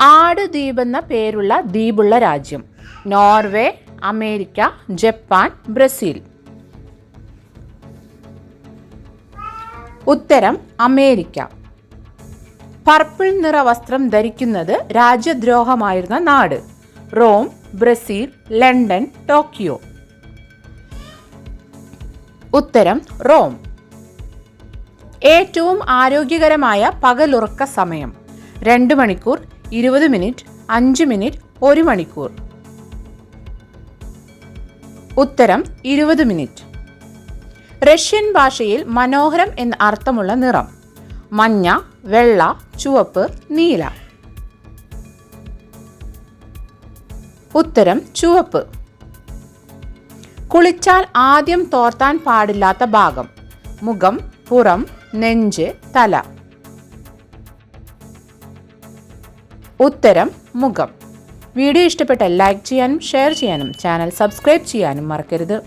ആട് ദ്വീപ് എന്ന പേരുള്ള ദ്വീപുള്ള രാജ്യം. Norway America Japan Brazil. ഉത്തരം അമേരിക്ക. പർപ്പിൾ നിറ വസ്ത്രം ധരിക്കുന്നത് രാജ്യദ്രോഹമായിരുന്ന നാട്. Rome Brazil London Tokyo. ഉത്തരം റോം. ഏറ്റവും ആരോഗ്യകരമായ പകലുറക്ക സമയം. രണ്ട് മണിക്കൂർ ഇരുപത് മിനിറ്റ് അഞ്ച് മിനിറ്റ് ഒരു മണിക്കൂർ. ഉത്തരം ഇരുപത് മിനിറ്റ്. റഷ്യൻ ഭാഷയിൽ മനോഹരം എന്ന അർത്ഥമുള്ള നിറം. മഞ്ഞ വെള്ള ചുവപ്പ് നീല. ഉത്തരം ചുവപ്പ്. കുളിച്ചാൽ ആദ്യം തോർത്താൻ പാടില്ലാത്ത ഭാഗം. മുഖം പുറം നെഞ്ച് തല. ഉത്തരം മുഖം. വീഡിയോ ഇഷ്ടപ്പെട്ടാൽ ലൈക്ക് ചെയ്യാനും ഷെയർ ചെയ്യാനും ചാനൽ സബ്സ്ക്രൈബ് ചെയ്യാനും മറക്കരുത്.